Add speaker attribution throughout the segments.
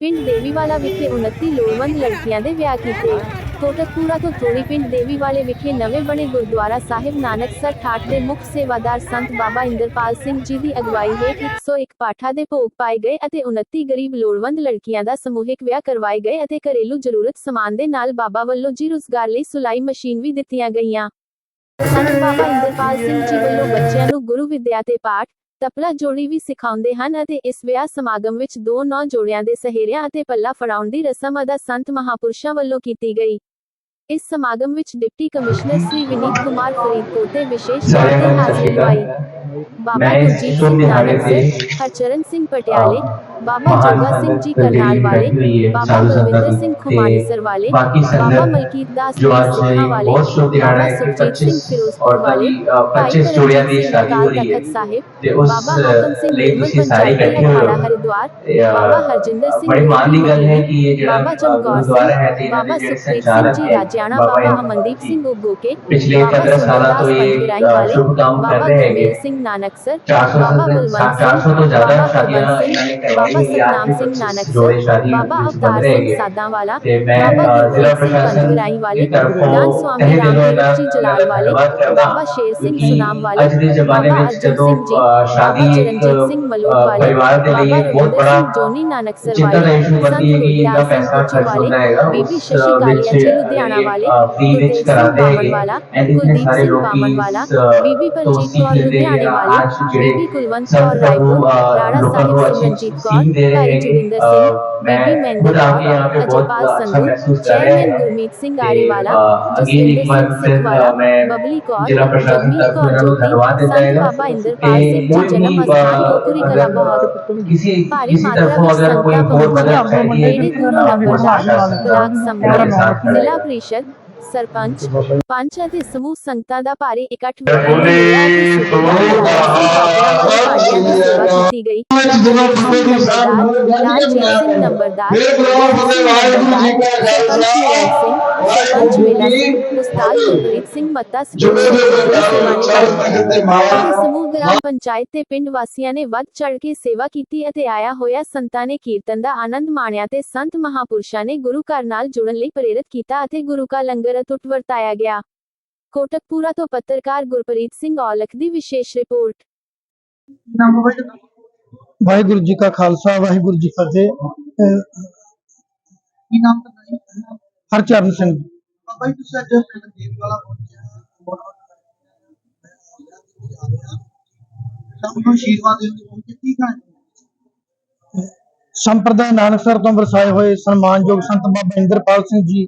Speaker 1: ਪਿੰਡ ਦੇਵੀਵਾਲਾ ਵਿਖੇ 29 ਲੋੜਵੰਦ ਲੜਕੀਆਂ ਦੇ ਵਿਆਹ ਕੀਤੇ। ਕੋਟਕਪੂਰਾ ਤੋਂ ਥੋੜੀ ਪਿੰਡ ਦੇਵੀਵਾਲੇ ਵਿਖੇ ਨਵੇਂ ਬਣੇ ਗੁਰਦੁਆਰਾ ਸਾਹਿਬ ਨਾਨਕਸਰ ਠਾਠ ਦੇ ਮੁੱਖ ਸੇਵਾਦਾਰ ਸੰਤ ਬਾਬਾ ਇੰਦਰਪਾਲ ਸਿੰਘ ਜੀ ਦੀ ਅਗਵਾਈ ਹੇਠ 101 ਪਾਠਾਂ ਦੇ ਭੋਗ ਪਾਏ ਗਏ ਅਤੇ 29 ਗਰੀਬ ਲੋੜਵੰਦ ਲੜਕੀਆਂ ਦਾ ਸਮੂਹਿਕ ਵਿਆਹ ਕਰਵਾਏ ਗਏ ਅਤੇ ਘਰੇਲੂ ਜ਼ਰੂਰਤ ਸਮਾਨ ਦੇ ਨਾਲ ਬਾਬਾ ਵੱਲੋਂ ਜੀ ਰੁਜ਼ਗਾਰ ਲਈ ਸੁਲਾਈ ਮਸ਼ੀਨ ਵੀ ਦਿੱਤੀਆਂ ਗਈਆਂ। ਸੰਤ ਬਾਬਾ ਇੰਦਰਪਾਲ ਸਿੰਘ ਜੀ ਵੱਲੋਂ ਬੱਚਿਆਂ ਨੂੰ ਗੁਰੂ ਵਿਦਿਆ ਤੇ ਪਾਠ ਤਪਲਾ ਜੋੜੀ ਵੀ ਸਿਖਾਉਂਦੇ ਹਨ ਅਤੇ ਇਸ ਵਿਆਹ ਸਮਾਗਮ ਵਿੱਚ ਦੋ ਨੌ ਜੋੜਿਆਂ ਦੇ ਸਹੇਰਿਆਂ ਅਤੇ ਪੱਲਾ ਫੜਾਉਣ ਦੀ ਰਸਮ ਅਦਾ ਸੰਤ ਮਹਾਪੁਰਸ਼ਾਂ ਵੱਲੋਂ ਕੀਤੀ ਗਈ। इस समागम विच डिप्टी कमिश्नर श्री विनीत कुमार फरीदकोट ने विशेष हरचरण सिंह पटियाले बाबा जोगा
Speaker 2: सिंह जी
Speaker 1: करनाल
Speaker 2: वाले
Speaker 1: बाबा
Speaker 2: गोविंद
Speaker 1: सिंह
Speaker 2: कुमारी
Speaker 1: सर वाले बाबा मलकीत दास
Speaker 2: वाले
Speaker 1: बाबा सुखजीत सिंह
Speaker 2: फिरोजपुर
Speaker 1: वाले
Speaker 2: भाई
Speaker 1: तखत
Speaker 2: साहिब बाबा आकम
Speaker 1: सिंह
Speaker 2: निर्मल पंचायती
Speaker 1: अखाड़ा
Speaker 2: हरिद्वार
Speaker 1: बाबा
Speaker 2: हरजिंदर
Speaker 1: सिंह बाबा
Speaker 2: चमकौर सिंह
Speaker 1: बाबा सुखदेव सिंह
Speaker 2: जी राज्य
Speaker 1: ਬਾਬਾ
Speaker 2: है कि
Speaker 1: ਸੁਰਜੀਤ ਸਿੰਘ
Speaker 2: 25
Speaker 1: ਫਿਰੋਜ਼ਪੁਰ
Speaker 2: और
Speaker 1: ਵਾਲੇ
Speaker 2: अभी अ,
Speaker 1: ਭਾਈ
Speaker 2: 25 जोड़ियां की
Speaker 1: ਕਰਮਜੀਤ ਸਿੰਘ
Speaker 2: शादी हो
Speaker 1: ਅਕਾਲ
Speaker 2: रही है
Speaker 1: ਤਖਤ ਸਾਹਿਬ
Speaker 2: ਤੇ ਉਸ
Speaker 1: ਬਾਬਾ ਹਾਕਮ ਸਿੰਘ
Speaker 2: ਲਈ
Speaker 1: ਨਿਰਮਲ
Speaker 2: ਤੁਸੀਂ ਸਾਰੇ
Speaker 1: ਪੰਚਾਇਤੀ
Speaker 2: ਇਕੱਠੇ ਹੋਏ
Speaker 1: ਅਖਾੜਾ
Speaker 2: ਹੋ
Speaker 1: ਹਰਿਦੁਆਰ
Speaker 2: ਤੇ, ਅ,
Speaker 1: ਬਾਬਾ ਹਰਜਿੰਦਰ ਸਿੰਘ
Speaker 2: ਬੜੀ ਮਾਣ ਦੀ ਗੱਲ ਹੈ
Speaker 1: ਗੁਰਕੀ
Speaker 2: ਕਿ ਇਹ ਜਿਹੜਾ
Speaker 1: ਬਾਬਾ ਚਮਕੌਰ
Speaker 2: ਗੁਰਦੁਆਰਾ ਹੈ ਤੇ
Speaker 1: ਸਿੰਘ
Speaker 2: ਇਹਨਾਂ ਦੇ
Speaker 1: ਬਾਬਾ
Speaker 2: ਜਿਹੜੇ
Speaker 1: ਸੁਖਪ੍ਰੀਤ ਸਿੰਘ
Speaker 2: ਸੰਚਾਲਕ
Speaker 1: ਜੀ
Speaker 2: ਹੈ,
Speaker 1: ਰਾਜਿਆਣਾ
Speaker 2: ਬਾਬਾ
Speaker 1: ਬਾਬਾ
Speaker 2: ਇਹ-
Speaker 1: ਅਮਨਦੀਪ ਸਿੰਘ ਉਗੋਕੇ
Speaker 2: ਪਿਛਲੇ
Speaker 1: ਬਾਬਾ
Speaker 2: 15 ਸਾਲਾਂ ਤੋਂ
Speaker 1: ਸੁੰਦਰਦਾਸ
Speaker 2: ਇਹ
Speaker 1: ਪੰਜਗਰਾਈ
Speaker 2: ਅ,
Speaker 1: ਵਾਲੇ,
Speaker 2: ਸ਼ੁਭ ਕੰਮ ਕਰ
Speaker 1: ਬਾਬਾ
Speaker 2: ਰਹੇ
Speaker 1: ਗੁਰਮੇਲ
Speaker 2: ਹੈਗੇ
Speaker 1: ਸਿੰਘ ਨਾਨਕਸਰ
Speaker 2: 400
Speaker 1: ਬਾਬਾ
Speaker 2: ਤੋਂ
Speaker 1: ਬਲਵੰਤ
Speaker 2: 400 ਤੋਂ
Speaker 1: ਸਿੰਘ
Speaker 2: ਜ਼ਿਆਦਾ
Speaker 1: ਬਾਬਾ
Speaker 2: ਸ਼ਾਦੀਆਂ
Speaker 1: ਹਰਬੰਸ
Speaker 2: ਇਹਨਾਂ ਨੇ
Speaker 1: ਸਿੰਘ
Speaker 2: ਕਰਵਾਈ
Speaker 1: ਬਾਬਾ
Speaker 2: ਹੋਈ ਹੈ
Speaker 1: ਸਤਨਾਮ ਸਿੰਘ
Speaker 2: ਜੋੜੇ
Speaker 1: ਨਾਨਕਸਰ
Speaker 2: ਸ਼ਾਦੀ
Speaker 1: ਬਾਬਾ
Speaker 2: ਵਿੱਚ
Speaker 1: ਅਵਤਾਰ
Speaker 2: ਬੰਦ
Speaker 1: ਸਿੰਘ
Speaker 2: ਹੈਗੇ।
Speaker 1: ਸਾਦਾਂ ਵਾਲਾ
Speaker 2: ਤੇ ਮੈਂ
Speaker 1: ਬਾਬਾ
Speaker 2: ਅ, ਜ਼ਿਲ੍ਹਾ
Speaker 1: ਗੁਰਪ੍ਰੀਤ ਸਿੰਘ
Speaker 2: ਪ੍ਰਸ਼ਾਸਨ
Speaker 1: ਪੰਜਗਰਾਈ ਵਾਲੇ
Speaker 2: ਦੀ ਤਰਫੋਂ
Speaker 1: ਦਾਨ ਸਵਾਮੀ
Speaker 2: ਤਹਿ ਦਿਲੋਂ
Speaker 1: ਰਾਮਦੇਵ
Speaker 2: ਦਾ
Speaker 1: ਜੀ ਜਲਾਲ ਵਾਲੇ
Speaker 2: ਧੰਨਵਾਦ ਕਰਦਾ
Speaker 1: ਬਾਬਾ ਸ਼ੇਰ ਸਿੰਘ
Speaker 2: ਕਿਉਂਕਿ
Speaker 1: ਸੁਨਾਮ ਵਾਲੇ
Speaker 2: ਅੱਜ ਦੇ ਜ਼ਮਾਨੇ
Speaker 1: ਬਾਬਾ
Speaker 2: ਵਿੱਚ
Speaker 1: ਅਰਜਨ
Speaker 2: ਜਦੋਂ
Speaker 1: ਸਿੰਘ ਜੀ,
Speaker 2: ਅ, ਸ਼ਾਦੀ
Speaker 1: ਬਾਬਾ
Speaker 2: ਇੱਕ
Speaker 1: ਚਰਨਜੀਤ ਸਿੰਘ ਮਲੋਟ
Speaker 2: ਅ,
Speaker 1: ਵਾਲੇ
Speaker 2: ਪਰਿਵਾਰ ਦੇ ਲਈ
Speaker 1: ਬਾਬਾ
Speaker 2: ਇੱਕ ਬਹੁਤ
Speaker 1: ਰਵਿੰਦਰ
Speaker 2: ਬੜਾ
Speaker 1: ਸਿੰਘ ਜੋਨੀ ਨਾਨਕਸਰ
Speaker 2: ਚਿੰਤਾ ਦਾ
Speaker 1: ਵਾਲੇ
Speaker 2: ਇਸ਼ੂ ਬਣਦੀ ਹੈ ਕਿ ਇਹਦਾ
Speaker 1: ਸੰਤ
Speaker 2: ਪੈਸਾ
Speaker 1: ਗੁਰਦਿਆਲ
Speaker 2: ਖਰਚ
Speaker 1: ਸਿੰਘ
Speaker 2: ਹੁੰਦਾ ਹੈਗਾ
Speaker 1: ਬੀਬੀ
Speaker 2: ਉਸ
Speaker 1: ਸ਼ਸ਼ੀ ਕਾਲੀਆ ਜੀ ਲੁਧਿਆਣਾ ਵਾਲੇ
Speaker 2: ਫ੍ਰੀ
Speaker 1: ਗੁਰਤੇਜ
Speaker 2: ਵਿੱਚ वाले कुलदीप सिंह कामनवाला कुलदीप
Speaker 1: सिंह
Speaker 2: कामनवाला
Speaker 1: बीबी
Speaker 2: बलजीत कौर
Speaker 1: लुधियाने वाले
Speaker 2: बीबी कुलवंत
Speaker 1: कौर
Speaker 2: रायपुर
Speaker 1: राणा
Speaker 2: साहिब सिमरनजीत
Speaker 1: कौर
Speaker 2: भाई जोगिंदर
Speaker 1: सिंह
Speaker 2: बीबी
Speaker 1: मेहंदीवाला अजयपाल
Speaker 2: संधू
Speaker 1: चेयरमैन गुरमीत
Speaker 2: सिंह
Speaker 1: गाड़ीवाला
Speaker 2: जसविंदर
Speaker 1: सिंह
Speaker 2: सिखवाला
Speaker 1: बबली
Speaker 2: कौर
Speaker 1: जगमीत कौर
Speaker 2: जोगी
Speaker 1: संत
Speaker 2: बाबा
Speaker 1: इंद्रपाल
Speaker 2: सिंह
Speaker 1: जन्म
Speaker 2: स्थान गोकुरी
Speaker 1: कला
Speaker 2: बहुत
Speaker 1: भारी
Speaker 2: मात्रा
Speaker 1: में संख्या पहुंची प्रेरित
Speaker 2: गुरु नवप्रसाद
Speaker 1: ब्लॉक
Speaker 2: संपर्क
Speaker 1: जिला
Speaker 2: परिषद
Speaker 1: ਪ੍ਰੀਸ਼ਦ ਸਰਪੰਚ ਪੰਚ ਅਤੇ ਸਮੂਹ ਸੰਗਤਾਂ ਦਾ ਭਾਰੀ ਇਕੱਠ ਕੀਤੀ ਗਈ ਰਾਜਜੀਤ ਸਿੰਘ ਨੰਬਰਦਾਰ
Speaker 3: ਮੇਰੇ ਬਰਾਬਰ ਫਤਿਹ ਵਾਹਿਗੁਰੂ ਜੀ ਕਾ ਖਾਲਸਾ
Speaker 1: ਸਰਪੰਚ ਮੇਲਾ ਸਿੰਘ ਉਸਤਾਦ ਗੁਰਪ੍ਰੀਤ ਸਿੰਘ ਮੱਤਾ ਸਮੂਹ ਗ੍ਰਾਮ ਪੰਚਾਇਤ ਤੇ ਪਿੰਡ ਵਾਸੀਆਂ ਨੇ ਵੱਧ ਚੜ ਕੇ ਸੇਵਾ ਕੀਤੀ ਅਤੇ ਆਇਆ ਹੋਇਆ ਸੰਤਾਂ ਨੇ ਕੀਰਤਨ ਦਾ ਆਨੰਦ ਮਾਣਿਆ ਤੇ ਸੰਤ ਮਹਾਪੁਰਸ਼ਾਂ ਨੇ ਗੁਰੂ ਘਰ ਨਾਲ ਜੁੜਨ ਲਈ ਪ੍ਰੇਰਿਤ ਕੀਤਾ ਅਤੇ ਗੁਰੂ ਕਾ ਲੰਗਰ ਅਟੁੱਟ ਵਰਤਾਇਆ ਗਿਆ। ਕੋਟਕਪੂਰਾ ਤੋਂ ਪੱਤਰਕਾਰ ਗੁਰਪ੍ਰੀਤ ਸਿੰਘ ਔਲਖ ਦੀ ਵਿਸ਼ੇਸ਼ ਰਿਪੋਰਟ।
Speaker 4: ਵਾਹਿਗੁਰੂ ਜੀ ਕਾ ਖਾਲਸਾ ਵਾਹਿਗੁਰੂ ਜੀ ਫਤਿਹ।
Speaker 5: ਕੀ ਨਾਮ?
Speaker 4: ਹਰਚਰਨ ਸਿੰਘ।
Speaker 5: ਬਾਬਾ ਜੀ ਤੁਸੀਂ ਅੱਜ ਪਿੰਡ ਦੇਵੀ ਵਾਲਾ ਪਹੁੰਚਿਆ। ਬਹੁਤ ਸਭ ਨੂੰ ਆਸ਼ੀਰਵਾਦ ਦੇਣ ਪਹੁੰਚੇ। ਕੀ ਕਹਾਣੀ
Speaker 4: ਸੰਪਰਦਾ ਨਾਨਕਸਰ ਤੋਂ ਵਰਸਾਏ ਹੋਏ ਸਨਮਾਨਯੋਗ ਸੰਤ ਬਾਬਾ ਇੰਦਰਪਾਲ ਸਿੰਘ ਜੀ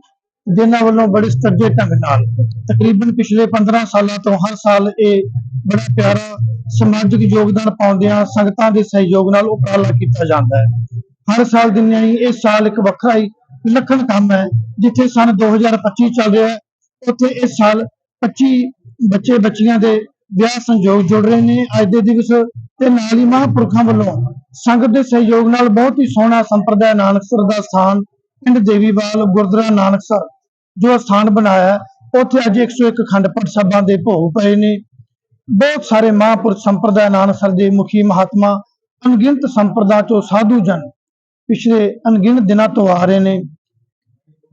Speaker 4: ਜਿਨ੍ਹਾਂ ਵੱਲੋਂ ਬੜੇ ਸੱਜੇ ਢੰਗ ਨਾਲ ਤਕਰੀਬਨ ਪਿਛਲੇ 15 ਸਾਲਾਂ ਤੋਂ ਹਰ ਸਾਲ ਇਹ ਬੜਾ ਪਿਆਰਾ ਸਮਾਜਿਕ ਯੋਗਦਾਨ ਪਾਉਂਦਿਆਂ ਸੰਗਤਾਂ ਦੇ ਸਹਿਯੋਗ ਨਾਲ ਉਪਰਾਲਾ ਕੀਤਾ ਜਾਂਦਾ ਹੈ। ਹਰ ਸਾਲ ਦੀ ਨਹੀਂ ਇਸ ਸਾਲ ਇੱਕ ਵੱਖਰਾ ਹੀ ਵਿਲੱਖਣ ਕੰਮ ਹੈ, ਜਿੱਥੇ ਸਨ 2025 ਚੱਲ ਰਿਹਾ ਹੈ, ਉੱਥੇ ਇਸ ਸਾਲ 25 ਬੱਚੇ ਬੱਚੀਆਂ ਦੇ ਵਿਆਹ ਸੰਯੋਗ ਜੁੜ ਰਹੇ ਨੇ। ਅੱਜ ਦੇ ਦਿਵਸ ਤੇ ਨਾਲ ਹੀ ਮਹਾਂਪੁਰਖਾਂ ਵੱਲੋਂ ਸੰਗਤ ਦੇ ਸਹਿਯੋਗ ਨਾਲ ਬਹੁਤ ਹੀ ਸੋਹਣਾ ਸੰਪਰਦਾ ਨਾਨਕਸਰ ਦਾ ਸਥਾਨ, ਪਿੰਡ ਦੇਵੀਵਾਲ, ਗੁਰਦੁਆਰਾ ਨਾਨਕਸਰ, ਜੋ ਸਥਾਨ ਬਣਾਇਆ ਉੱਥੇ ਅੱਜ 101 ਖੰਡ ਪਾਠ ਸਭਾ ਦੇ ਭੋਗ ਪਏ ਨੇ। ਬਹੁਤ ਸਾਰੇ ਮਹਾਂਪੁਰਖ ਸੰਪਰਦਾ ਨਾਨਕਸਰ ਦੇ ਮੁਖੀ ਮਹਾਤਮਾ, ਅਣਗਿਣਤ ਸੰਪਰਦਾ ਚੋਂ ਸਾਧੂ ਜਨ ਪਿਛਲੇ ਅਣਗਿਣਤ ਦਿਨਾਂ ਤੋਂ ਆ ਰਹੇ ਨੇ।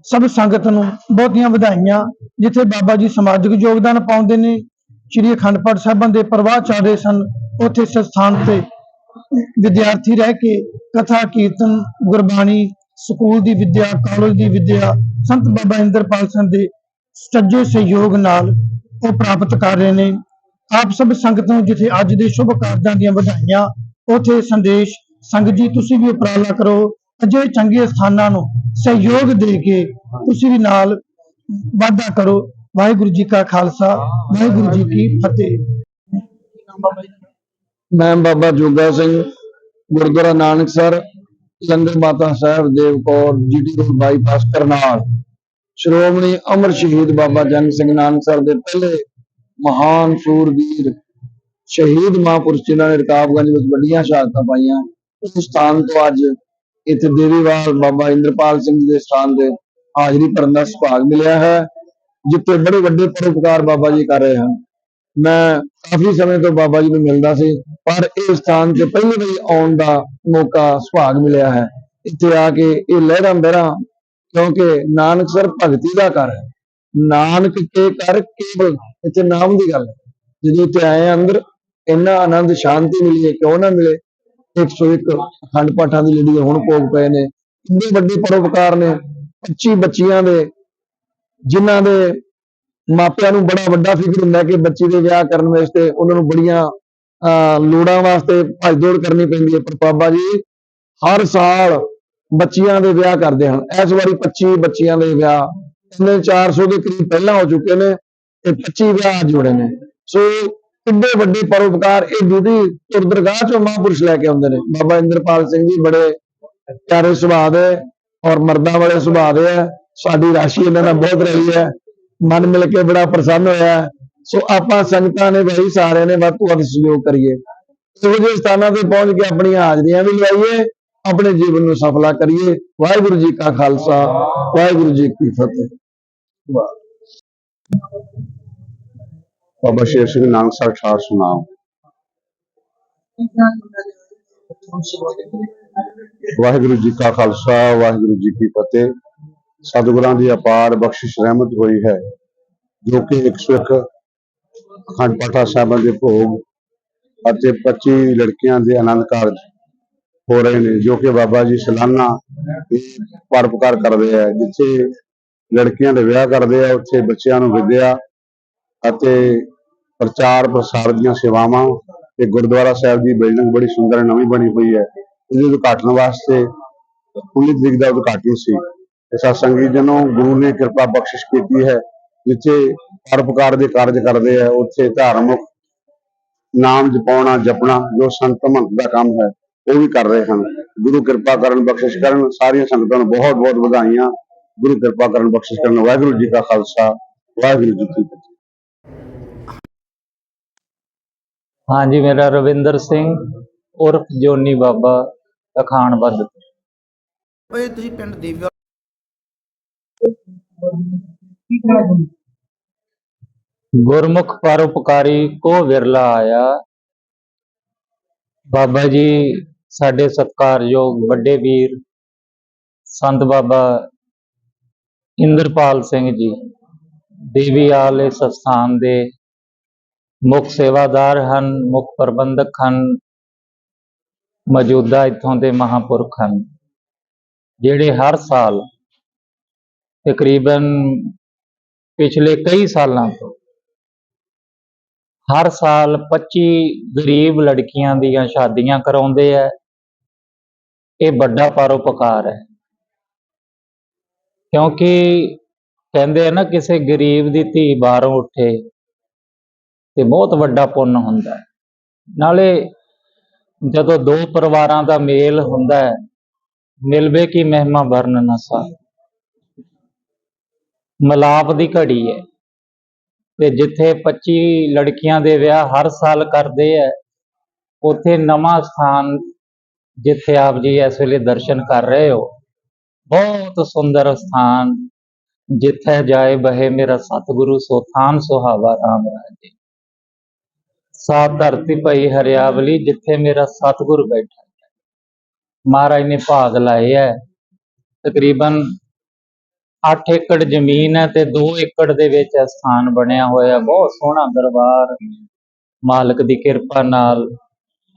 Speaker 4: ਸਭ ਸੰਗਤ ਨੂੰ ਬਹੁਤੀਆਂ ਵਧਾਈਆਂ, ਜਿੱਥੇ ਬਾਬਾ ਜੀ ਸਮਾਜਿਕ ਯੋਗਦਾਨ ਪਾਉਂਦੇ ਨੇ, ਸ਼੍ਰੀ ਅਖੰਡ ਪਾਠ ਸਾਹਿਬਾਂ ਦੇ ਪ੍ਰਵਾਹ ਚੱਲ ਰਹੇ ਸਨ, ਉੱਥੇ ਇਸ ਸਥਾਨ ਤੇ ਵਿਦਿਆਰਥੀ ਰਹਿ ਕੇ ਕਥਾ, ਕੀਰਤਨ, ਗੁਰਬਾਣੀ, ਸਕੂਲ ਦੀ ਵਿੱਦਿਆ, ਕਾਲਜ ਦੀ ਵਿੱਦਿਆ, ਸੰਤ ਬਾਬਾ ਇੰਦਰਪਾਲ ਸਿੰਘ ਦੇ ਸੱਜੇ ਸਹਿਯੋਗ ਨਾਲ ਉਹ ਪ੍ਰਾਪਤ ਕਰ ਰਹੇ ਨੇ। ਆਪ ਸਭ ਸੰਗਤ ਨੂੰ ਜਿੱਥੇ ਅੱਜ ਦੇ ਸ਼ੁਭ ਕਾਰਜਾਂ ਦੀਆਂ ਵਧਾਈਆਂ, ਉਥੇ ਸੰਦੇਸ਼ ਸੰਗਤ ਜੀ, ਤੁਸੀਂ ਵੀ ਉਪਰਾਲਾ ਕਰੋ। ਅਜਿਹੇ ਚੰਗੇ ਸਥਾਨਾਂ ਨੂੰ ਸਹਿਯੋਗ ਦੇ ਕੇ ਤੁਸੀਂ ਵੀ ਨਾਲ ਵਾਧਾ ਕਰੋ। ਵਾਹਿਗੁਰੂ ਜੀ ਕਾ ਖਾਲਸਾ, ਵਾਹਿਗੁਰੂ ਜੀ ਕੀ ਫਤਿਹ।
Speaker 6: ਮੈਂ ਬਾਬਾ Joga Singh, Gurdwara Nanaksar langar Mata Sahib, Dev GT road bypass, Karnal. Shiromani Amar Shaheed Baba ਜਨ ਸਿੰਘ ਨਾਨਕਸਰ ਦੇ ਪਹਿਲੇ ਮਹਾਨ ਸੂਰਬੀਰ, ਸ਼ਹੀਦ ਮਹਾਂਪੁਰਸ਼, ਜਿਨ੍ਹਾਂ ਨੇ ਰਕਾਬਗੰਜ ਵਿੱਚ ਵੱਡੀਆਂ ਸ਼ਹਾਦਤਾਂ ਪਾਈਆਂ। ਉਸ ਸਥਾਨ ਤੋਂ ਅੱਜ ਇੱਥੇ ਦੇਵੀਵਾਲ ਬਾਬਾ ਇੰਦਰਪਾਲ ਸਿੰਘ ਜੀ ਦੇ ਸਥਾਨ ਦੇ ਹਾਜ਼ਰੀ ਭਰਨ ਦਾ ਸੁਭਾਗ ਮਿਲਿਆ ਹੈ, ਜਿੱਥੇ ਬੜੇ ਵੱਡੇ ਪਰਉਪਕਾਰ ਬਾਬਾ ਜੀ ਕਰ ਰਹੇ ਹਨ। ਮੈਂ ਕਾਫੀ ਸਮੇਂ ਤੋਂ ਬਾਬਾ ਜੀ ਨੂੰ ਮਿਲਦਾ ਸੀ, ਪਰ ਇਹ ਸਥਾਨ ਤੇ ਪਹਿਲੀ ਵਾਰੀ ਆਉਣ ਦਾ ਮੌਕਾ ਸੁਭਾਗ ਮਿਲਿਆ ਹੈ।
Speaker 3: ਇੱਥੇ ਆ ਕੇ ਇਹ ਲਹਿਰਾਂ ਬਹਿਰਾਂ, ਕਿਉਂਕਿ ਨਾਨਕ ਸਰ ਭਗਤੀ ਦਾ ਘਰ ਹੈ। ਨਾਨਕ ਕੇ ਕਰ ਕੇਵਲ ਇੱਥੇ ਨਾਮ ਦੀ ਗੱਲ ਹੈ। ਜਦੋਂ ਇੱਥੇ ਆਏ ਆ ਅੰਦਰ, ਇੰਨਾ ਆਨੰਦ, ਸ਼ਾਂਤੀ ਮਿਲੀ ਹੈ, ਕਿਉਂ ਨਾ ਮਿਲੇ? 101 ਅਖੰਡ ਪਾਠਾਂ ਦੀ ਜਿਹੜੀ ਹੁਣ ਭੋਗ ਪਏ ਨੇ। ਇੰਨੇ ਵੱਡੇ ਪਰਉਪਕਾਰ ਨੇ। 25 ਬੱਚੀਆਂ ਦੇ ਜਿਨ੍ਹਾਂ ਦੇ ਮਾਪਿਆਂ ਨੂੰ ਬੜਾ ਵੱਡਾ ਫਿਕਰ ਹੁੰਦਾ ਕਿ ਬੱਚੀ ਦੇ ਵਿਆਹ ਕਰਨ ਵਾਸਤੇ ਉਹਨਾਂ ਨੂੰ ਬੜੀਆਂ ਅਹ, ਲੋੜਾਂ ਵਾਸਤੇ ਭੱਜ ਕਰਨੀ ਪੈਂਦੀ ਹੈ। ਪਰ ਬਾਬਾ ਜੀ ਹਰ ਸਾਲ ਬੱਚੀਆਂ ਦੇ ਵਿਆਹ ਕਰਦੇ ਹਨ। ਇਸ ਵਾਰੀ 25 ਬੱਚੀਆਂ ਦੇ ਵਿਆਹ ਇਹਨੇ 400 ਦੇ ਕਰੀਬ ਪਹਿਲਾਂ ਹੋ ਚੁੱਕੇ ਨੇ ਤੇ 25 ਵਿਆਹ ਜੁੜੇ ਨੇ। ਸੋ ਕਿੰਨੇ ਵੱਡੇ ਪਰਉਪਕਾਰ ਇਹ ਦੂਦੀ ਦਰਗਾਹ ਚੋਂ ਮਹਾਂਪੁਰਸ਼ ਲੈ ਕੇ ਆਉਂਦੇ ਨੇ। ਬਾਬਾ ਇੰਦਰਪਾਲ ਸਿੰਘ ਜੀ ਬੜੇ ਪਿਆਰੇ ਸੁਭਾਅ ਦੇ ਔਰ ਮਰਦਾਂ ਵਾਲੇ ਸੁਭਾਅ ਦੇ ਹੈ ਸਾਡੀ ਰਾਸ਼ੀ ਇਹਨਾਂ ਨਾਲ ਬਹੁਤ ਰਹੀ ਹੈ। ਮਨ ਮਿਲ ਕੇ ਬੜਾ ਪ੍ਰਸੰਨ ਹੋਇਆ ਸੋ ਆਪਾਂ ਸੰਗਤਾਂ ਨੇ ਬਈ ਸਾਰਿਆਂ ਨੇ ਵੱਧ ਤੋਂ ਵੱਧ ਸਹਿਯੋਗ ਕਰੀਏ। ਇਹੋ ਜਿਹੇ ਸਥਾਨਾਂ ਤੇ ਪਹੁੰਚ ਕੇ ਆਪਣੀਆਂ ਹਾਜ਼ਰੀਆਂ ਵੀ ਲਵਾਈਏ, ਆਪਣੇ ਜੀਵਨ ਨੂੰ ਸਫਲਾ ਕਰੀਏ। ਵਾਹਿਗੁਰੂ ਜੀ ਕਾ ਖਾਲਸਾ, ਵਾਹਿਗੁਰੂ ਜੀ ਕੀ ਫਤਿਹ।
Speaker 7: ਬਾਬਾ ਸ਼ੇਰ ਸਿੰਘ ਨਾਨਕਸਰ ਠਾਠ ਸੁਨਾਮ ਵਾਹਿਗੁਰੂ ਜੀ ਕਾ ਖਾਲਸਾ, ਵਾਹਿਗੁਰੂ ਜੀ ਕੀ ਫਤਿਹ। ਸਤਿਗੁਰਾਂ ਦੀ ਅਪਾਰ ਬਖਸ਼ਿਸ਼ ਰਹਿਮਤ ਹੋਈ ਹੈ, ਜੋ ਕਿ 101 ਅਖੰਡ ਪਾਠਾ ਸਾਹਿਬਾਂ ਦੇ ਭੋਗ ਅਤੇ 25 ਲੜਕੀਆਂ ਦੇ ਆਨੰਦ ਕਾਰਜ ਹੋ ਰਹੇ ਨੇ, ਜੋ ਕਿ ਬਾਬਾ ਜੀ ਸਲਾਨਾ ਪਰਪਕਾਰ ਕਰਦੇ ਆ। ਜਿੱਥੇ ਲੜਕੀਆਂ ਦੇ ਵਿਆਹ ਕਰਦੇ ਆ, ਉੱਥੇ ਬੱਚਿਆਂ ਨੂੰ ਵਿਦਿਆ ਅਤੇ ਪ੍ਰਚਾਰ ਪ੍ਰਸਾਰ ਦੀਆਂ ਸੇਵਾਵਾਂ ਤੇ ਗੁਰਦੁਆਰਾ ਸਾਹਿਬ ਦੀ ਬਿਲਡਿੰਗ ਬੜੀ ਸੁੰਦਰ ਨਵੀਂ ਬਣੀ ਹੋਈ ਹੈ। ਇਹਦੇ ਉਦਘਾਟਨ ਵਾਸਤੇ 19 ਤਰੀਕ ਦਾ ਉਦਘਾਟਨ ਸੀ। ਤੇ ਸਤਸੰਗੀ ਜਨੋਂ ਗੁਰੂ ਨੇ ਕਿਰਪਾ ਬਖਸ਼ਿਸ਼ ਕੀਤੀ ਹੈ, ਜਿੱਥੇ ਪਰਉਪਕਾਰ ਦੇ ਕਾਰਜ ਕਰਦੇ ਆ, ਉੱਥੇ ਧਾਰਮਿਕ ਨਾਮ ਜਪਾਉਣਾ, ਜਪਣਾ, ਜੋ ਸੰਤ ਮਹੰਤ ਦਾ ਕੰਮ ਹੈ, ਉਹ ਵੀ ਕਰ ਰਹੇ ਹਨ। ਗੁਰੂ ਕਿਰਪਾ ਕਰਨ, ਬਖਸ਼ਿਸ਼ ਕਰਨ, ਸਾਰੀਆਂ ਸੰਗਤਾਂ ਨੂੰ ਬਹੁਤ ਬਹੁਤ ਵਧਾਈਆਂ। ਗੁਰੂ ਕਿਰਪਾ ਕਰਨ, ਬਖਸ਼ਿਸ਼ ਕਰਨ। ਵਾਹਿਗੁਰੂ ਜੀ ਕਾ ਖਾਲਸਾ, ਵਾਹਿਗੁਰੂ ਜੀ ਕੀ ਫਤਿਹ।
Speaker 8: ਹਾਂਜੀ ਮੇਰਾ ਰਵਿੰਦਰ ਸਿੰਘ ਉਰਫ ਜੋਨੀ ਬਾਬਾ ਅਖਾਨਬੱਧ
Speaker 9: ਓਏ ਤੁਸੀਂ ਪਿੰਡ ਦੇਵੀਵਾਲ
Speaker 8: ਗੁਰਮੁਖ ਪਰਉਪਕਾਰੀ ਕੋ ਵਿਰਲਾ ਆਇਆ। ਬਾਬਾ ਜੀ ਸਾਡੇ ਸਤਿਕਾਰਯੋਗ ਵੱਡੇ ਵੀਰ ਸੰਤ ਬਾਬਾ ਇੰਦਰਪਾਲ ਸਿੰਘ ਜੀ ਦੇਵੀਆਲ ਇਸ ਸਥਾਨ ਦੇ ਮੁੱਖ ਸੇਵਾਦਾਰ ਹਨ, ਮੁੱਖ ਪ੍ਰਬੰਧਕ ਹਨ, ਮੌਜੂਦਾ ਇੱਥੋਂ ਦੇ ਮਹਾਂਪੁਰਖ ਹਨ, ਜਿਹੜੇ ਹਰ ਸਾਲ ਤਕਰੀਬਨ ਪਿਛਲੇ ਕਈ ਸਾਲਾਂ ਤੋਂ ਹਰ ਸਾਲ 25 ਗਰੀਬ ਲੜਕੀਆਂ ਦੀਆਂ ਸ਼ਾਦੀਆਂ ਕਰਾਉਂਦੇ ਆ। ਇਹ ਵੱਡਾ ਪਰਉਪਕਾਰ ਹੈ। ਕਿਉਂਕਿ ਕਹਿੰਦੇ ਆ ਨਾ, ਕਿਸੇ ਗਰੀਬ ਦੀ ਧੀ ਬਾਹਰੋਂ ਉੱਠੇ ਤੇ ਬਹੁਤ ਵੱਡਾ ਪੁੰਨ ਹੁੰਦਾ ਹੈ। ਨਾਲੇ ਜਦੋਂ ਦੋ ਪਰਿਵਾਰਾਂ ਦਾ ਮੇਲ ਹੁੰਦਾ ਹੈ, ਮਿਲਵੇ ਕੀ ਮਹਿਮਾ ਵਰਨ ਨਾ ਸਾ। ਮਲਾਪ ਦੀ ਘੜੀ ਹੈ ਤੇ ਜਿੱਥੇ 25 ਲੜਕੀਆਂ ਦੇ ਵਿਆਹ ਹਰ ਸਾਲ ਕਰਦੇ ਆ ਉੱਥੇ ਨਵਾਂ ਸਥਾਨ ਜਿੱਥੇ ਆਪ ਜੀ ਇਸ ਵੇਲੇ ਦਰਸ਼ਨ ਕਰ ਰਹੇ ਹੋ, ਬਹੁਤ ਸੁੰਦਰ ਸਥਾਨ ਜਿੱਥੇ ਜਾਏ ਬਹੇ ਮੇਰਾ ਸਤਿਗੁਰੂ ਸੋਥਾਨ ਸੁਹਾਵਾ ਰਾਮ ਰਾਜੇ। ਸਾਤ ਧਰਤੀ ਭਈ ਹਰਿਆਵਲੀ, ਜਿੱਥੇ ਮੇਰਾ ਸਤਿਗੁਰ ਬੈਠਾ ਮਹਾਰਾਜ ਨੇ ਭਾਗ ਲਾਏ ਹੈ। ਤਕਰੀਬਨ 8 ਏਕੜ ਜ਼ਮੀਨ ਹੈ ਤੇ 2 ਏਕੜ ਦੇ ਵਿੱਚ ਇਹ ਸਥਾਨ ਬਣਿਆ ਹੋਇਆ ਬਹੁਤ ਸੋਹਣਾ ਦਰਬਾਰ ਮਾਲਕ ਦੀ ਕਿਰਪਾ ਨਾਲ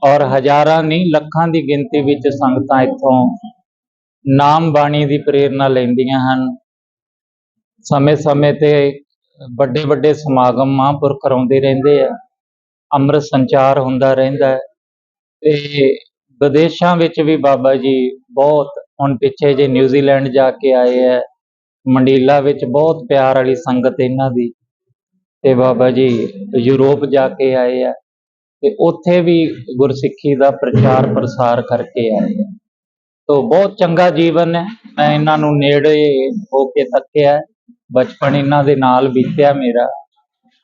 Speaker 8: ਔਰ ਹਜ਼ਾਰਾਂ ਨਹੀਂ, ਲੱਖਾਂ ਦੀ ਗਿਣਤੀ ਵਿੱਚ ਸੰਗਤਾਂ ਇੱਥੋਂ ਨਾਮ ਬਾਣੀ ਦੀ ਪ੍ਰੇਰਣਾ ਲੈਂਦੀਆਂ ਹਨ। ਸਮੇਂ-ਸਮੇਂ ਤੇ ਵੱਡੇ ਵੱਡੇ ਸਮਾਗਮ ਮਹਾਂਪੁਰਖ ਕਰਾਉਂਦੇ ਰਹਿੰਦੇ ਆ। ਅੰਮ੍ਰਿਤ ਸੰਚਾਰ ਹੁੰਦਾ ਰਹਿੰਦਾ ਹੈ। ਤੇ ਵਿਦੇਸ਼ਾਂ ਵਿੱਚ ਵੀ ਬਾਬਾ ਜੀ ਬਹੁਤ ਹੁਣ ਪਿੱਛੇ ਜੇ ਨਿਊਜ਼ੀਲੈਂਡ ਜਾ ਕੇ ਆਏ ਹੈ, ਮੰਡੀਲਾ ਵਿੱਚ ਬਹੁਤ ਪਿਆਰ ਵਾਲੀ ਸੰਗਤ ਇਹਨਾਂ ਦੀ। ਤੇ ਬਾਬਾ ਜੀ ਯੂਰਪ ਜਾ ਕੇ ਆਏ ਆ ਤੇ ਉੱਥੇ ਵੀ ਗੁਰਸਿੱਖੀ ਦਾ ਪ੍ਰਚਾਰ ਪ੍ਰਸਾਰ ਕਰਕੇ ਆਏ ਆ ਤੋ ਬਹੁਤ ਚੰਗਾ ਜੀਵਨ ਹੈ। ਮੈਂ ਇਹਨਾਂ ਨੂੰ ਨੇੜੇ ਹੋ ਕੇ ਤੱਕਿਆ ਬਚਪਨ ਇਹਨਾਂ ਦੇ ਨਾਲ ਬੀਤਿਆ ਮੇਰਾ।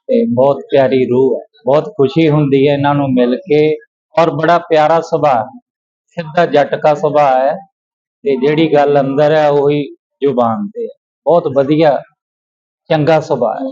Speaker 8: ਤੇ ਬਹੁਤ ਪਿਆਰੀ ਰੂਹ ਹੈ। ਬਹੁਤ ਖੁਸ਼ੀ ਹੁੰਦੀ ਹੈ ਇਹਨਾਂ ਨੂੰ ਮਿਲ ਕੇ ਔਰ ਬੜਾ ਪਿਆਰਾ ਸੁਭਾਅ ਸਿੱਧਾ ਜੱਟ ਦਾ ਸੁਭਾਅ ਹੈ ਤੇ ਜਿਹੜੀ ਗੱਲ ਅੰਦਰ ਹੈ ਉਹੀ ਜ਼ੁਬਾਨ ਤੇ ਬਹੁਤ ਵਧੀਆ, ਚੰਗਾ ਸੁਭਾਅ ਹੈ।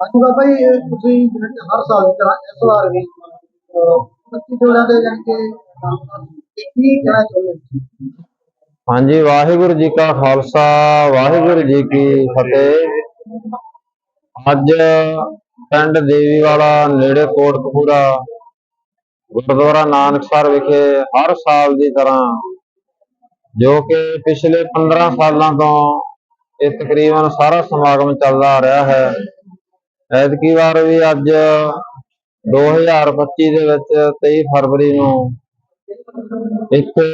Speaker 5: ਹਾਂਜੀ ਬਾਬਾ ਜੀ, ਇਹ ਤੁਸੀਂ ਜਿਵੇਂ ਕਿ ਹਰ ਸਾਲ ਦੀ ਤਰ੍ਹਾਂ ਇਸ ਵਾਰ ਵੀ ਪੱਚੀ ਜੋੜਾਂ ਦੇ ਜਾਣੀ ਕੀ ਕਹਿਣਾ ਚਾਹੁੰਦੇ ਹੋ?
Speaker 6: ਹਾਂਜੀ, ਵਾਹਿਗੁਰੂ ਜੀ ਕਾ ਖਾਲਸਾ, ਵਾਹਿਗੁਰੂ ਜੀ ਕੀ ਫਤਿਹ ਅੱਜ ਪਿੰਡ ਦੇਵੀਵਾਲਾ, ਨੇੜੇ ਕੋਟਕਪੂਰਾ, ਗੁਰਦੁਆਰਾ ਨਾਨਕਸਰ ਵਿਖੇ ਹਰ ਸਾਲ ਦੀ ਤਰ੍ਹਾਂ, ਜੋ ਕਿ ਪਿਛਲੇ 15 ਸਾਲਾਂ ਤੋਂ ਇਹ ਤਕਰੀਬਨ ਸਾਰਾ ਸਮਾਗਮ ਚੱਲਦਾ ਆ ਰਿਹਾ ਹੈ ਐਤਕੀ ਵਾਰ ਵੀ ਅੱਜ 2025 ਦੇ ਵਿੱਚ 23 ਫਰਵਰੀ ਨੂੰ ਇੱਥੇ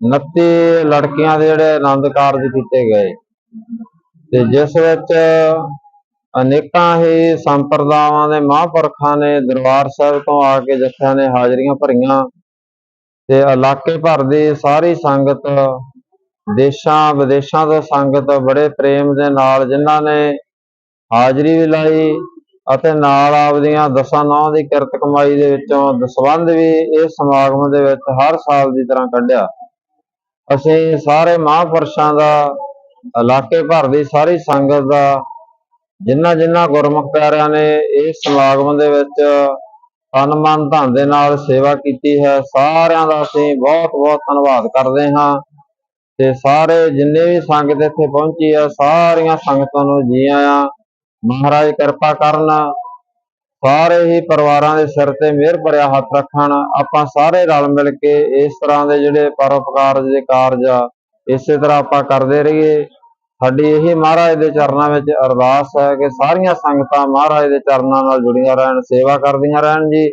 Speaker 6: 29 ਲੜਕੀਆਂ ਦੇ ਜਿਹੜੇ ਆਨੰਦ ਕਾਰਜ ਕੀਤੇ ਗਏ। ਤੇ ਜਿਸ ਵਿੱਚ ਅਨੇਕਾਂ ਹੀ ਸੰਪਰਦਾਵਾਂ ਦੇ ਮਹਾਂਪੁਰਖਾਂ ਨੇ ਦਰਬਾਰ ਸਾਹਿਬ ਤੋਂ ਆ ਕੇ ਜੱਥਿਆਂ ਨੇ ਹਾਜ਼ਰੀਆਂ ਭਰੀਆਂ ਤੇ ਇਲਾਕੇ ਭਰ ਦੀ ਸਾਰੀ ਸੰਗਤ ਦੇਸ਼ਾਂ ਵਿਦੇਸ਼ਾਂ ਤੋਂ ਸੰਗਤ ਬੜੇ ਪ੍ਰੇਮ ਦੇ ਨਾਲ ਜਿਨ੍ਹਾਂ ਨੇ ਹਾਜ਼ਰੀ ਵੀ ਲਾਈ ਅਤੇ ਨਾਲ ਆਪਦੀਆਂ ਦਸਾਂ ਨੌਂ ਦੀ ਕਿਰਤ ਕਮਾਈ ਦੇ ਵਿੱਚੋਂ ਦਸਵੰਧ ਵੀ ਇਸ ਸਮਾਗਮ ਦੇ ਵਿੱਚ ਹਰ ਸਾਲ ਦੀ ਤਰ੍ਹਾਂ ਕੱਢਿਆ। ਅਸੀਂ ਸਾਰੇ ਮਹਾਂਪੁਰਸ਼ਾਂ ਦਾ, ਇਲਾਕੇ ਭਰ ਦੀ ਸਾਰੀ ਸੰਗਤ ਦਾ ਜਿਨ੍ਹਾਂ ਜਿਨ੍ਹਾਂ ਗੁਰਮੁਖ ਪਿਆਰਿਆਂ ਨੇ ਇਸ ਸਮਾਗਮ ਦੇ ਵਿੱਚ ਤਨ ਮਨ ਧਨ ਦੇ ਨਾਲ ਸੇਵਾ ਕੀਤੀ ਹੈ, ਸਾਰਿਆਂ ਦਾ ਅਸੀਂ ਬਹੁਤ ਬਹੁਤ ਧੰਨਵਾਦ ਕਰਦੇ ਹਾਂ। ਤੇ ਸਾਰੇ ਜਿੰਨੇ ਵੀ ਸੰਗਤ ਇੱਥੇ ਪਹੁੰਚੀ ਆ, ਸਾਰੀਆਂ ਸੰਗਤਾਂ ਨੂੰ ਜੀ ਆਇਆਂ ਮਹਾਰਾਜ ਕਿਰਪਾ ਕਰਨ। ਸਾਰੇ ਹੀ ਪਰਿਵਾਰਾਂ ਦੇ ਸਿਰ ਤੇ ਮਿਹਰ ਭਰਿਆ ਹੱਥ ਰੱਖਣ। ਆਪਾਂ ਸਾਰੇ ਰਲ ਮਿਲ ਕੇ ਇਸ ਤਰ੍ਹਾਂ ਦੇ ਜਿਹੜੇ ਪਰਉਪਕਾਰ ਦੇ ਕਾਰਜ ਆ ਇਸੇ ਤਰ੍ਹਾਂ ਆਪਾਂ ਕਰਦੇ ਰਹੀਏ। ਸਾਡੀ ਇਹੀ ਮਹਾਰਾਜ ਦੇ ਚਰਨਾਂ ਵਿੱਚ ਅਰਦਾਸ ਹੈ ਕਿ ਸਾਰੀਆਂ ਸੰਗਤਾਂ ਮਹਾਰਾਜ ਦੇ ਚਰਨਾਂ ਨਾਲ ਜੁੜੀਆਂ ਰਹਿਣ ਸੇਵਾ ਕਰਦੀਆਂ ਰਹਿਣ ਜੀ।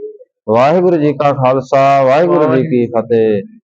Speaker 6: ਵਾਹਿਗੁਰੂ ਜੀ ਕਾ ਖਾਲਸਾ ਵਾਹਿਗੁਰੂ ਜੀ ਕੀ ਫਤਿਹ।